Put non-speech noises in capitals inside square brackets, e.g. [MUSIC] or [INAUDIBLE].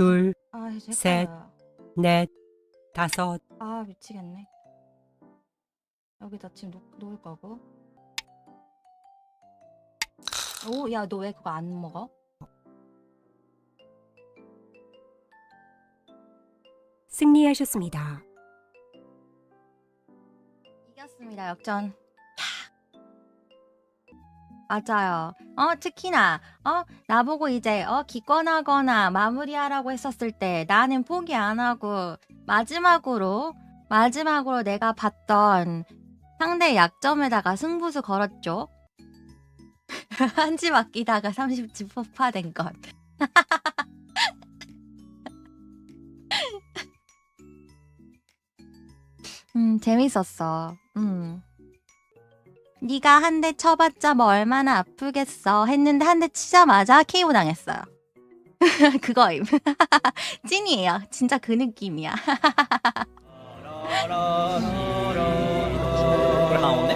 둘, 아, 이제 셋. 넷, 다섯, 아, 미치겠네. 여기다 지금 놓, 놓을 거고. 오, 야, 너 왜 그거 안 먹어? 승리하셨습니다. 이겼습니다, 역전. 맞아요. 어, 특히나, 어, 나보고 이제, 어, 기권하거나 마무리하라고 했었을 때 나는 포기 안 하고, 마지막으로, 마지막으로 내가 봤던 상대 약점에다가 승부수 걸었죠. 한지 맡기다가 30지 폭파된 것. [LAUGHS] 음, 재밌었어. 음. 네가 한 대 쳐봤자 뭐 얼마나 아프겠어 했는데 한 대 치자마자 KO 당했어요. 그거임. 찐이에요. 진짜 그 느낌이야. 하오네?